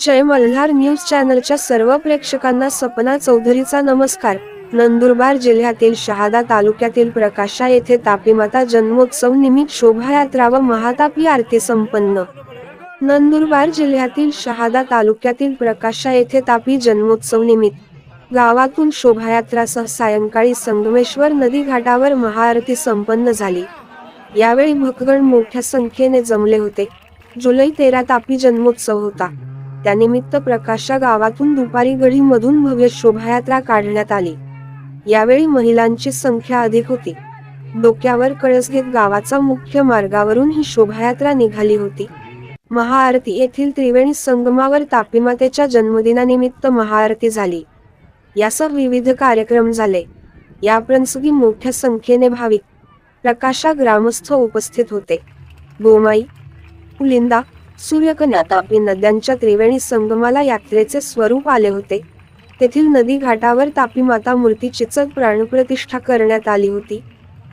जय Malhar news चॅनलच्या सर्व प्रेक्षकांना सपना चौधरीचा नमस्कार. नंदुरबार जिल्ह्यातील शहादा तालुक्यातील प्रकाशा येथे तापीमाता जन्मोत्सव निमित्त शोभायात्रा व महातापी आरती संपन्न. नंदुरबार जिल्ह्यातील शहादा तालुक्यातील प्रकाशा येथे तापी जन्मोत्सव निमित्त गावातून शोभायात्रासह सायंकाळी संगमेश्वर नदी घाटावर महाआरती संपन्न झाली. यावेळी भक्तगण मोठ्या संख्येने जमले होते. जुलै तेरा तापी जन्मोत्सव होता. त्यानिमित्त प्रकाशा गावातून दुपारी गढीमधून भव्य शोभायात्रा काढण्यात आली. यावेळी महिलांची संख्या अधिक होती. डोक्यावर कळस घेत गावाचा मुख्य मार्गावरून ही शोभायात्रा निघाली होती. महाआरती येथील त्रिवेणी संगमावर तापीमातेच्या जन्मदिनानिमित्त महाआरती झाली. यासह विविध कार्यक्रम झाले. या प्रसंगी मोठ्या संख्येने भाविक प्रकाशा ग्रामस्थ उपस्थित होते. गोमाई पुलिंदा सूर्यकन्या तापी नद्यांच्या त्रिवेणी संगमाला यात्रेचे स्वरूप आले होते. तेथील नदी घाटावर तापी माता मूर्तीचीच प्राणप्रतिष्ठा करण्यात आली होती.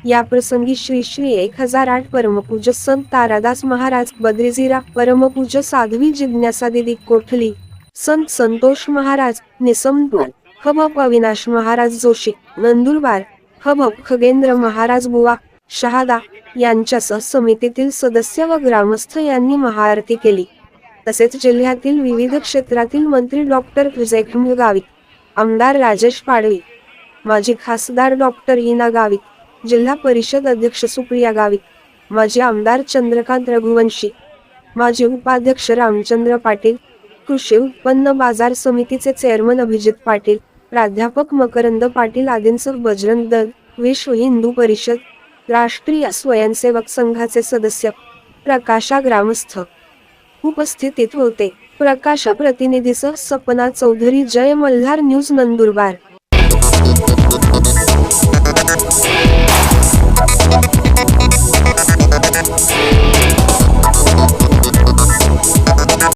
या प्रसंगी श्री श्री एक हजार आठ परमपूज संत तारादास महाराज बद्रीजीरा परमपूज साध्वी जिज्ञासा दिदी कोठली संत संतोष महाराज निसमपूर हबप अविनाश महाराज जोशी नंदुरबार हबप खगेंद्र महाराज बुवा शहादा यांच्यासह समितीतील सदस्य व ग्रामस्थ यांनी महाआरती केली. तसेच जिल्ह्यातील विविध क्षेत्रातील मंत्री डॉक्टर विजय गावित आमदार राजेश पाडवी माजी खासदार डॉक्टर हिना गावित जिल्हा परिषद अध्यक्ष सुप्रिया गावित माजी आमदार चंद्रकांत रघुवंशी माजी उपाध्यक्ष रामचंद्र पाटील कृषी उत्पन्न बाजार समितीचे चेअरमन अभिजित पाटील प्राध्यापक मकरंद पाटील आदींसह बजरंग दल विश्व हिंदू परिषद राष्ट्रीय स्वयंसेवक संघाचे सदस्य प्रकाशा ग्रामस्थ उपस्थितीत होते. प्रकाशा प्रतिनिधीसह सपना चौधरी जय मल्हार न्यूज नंदुरबार.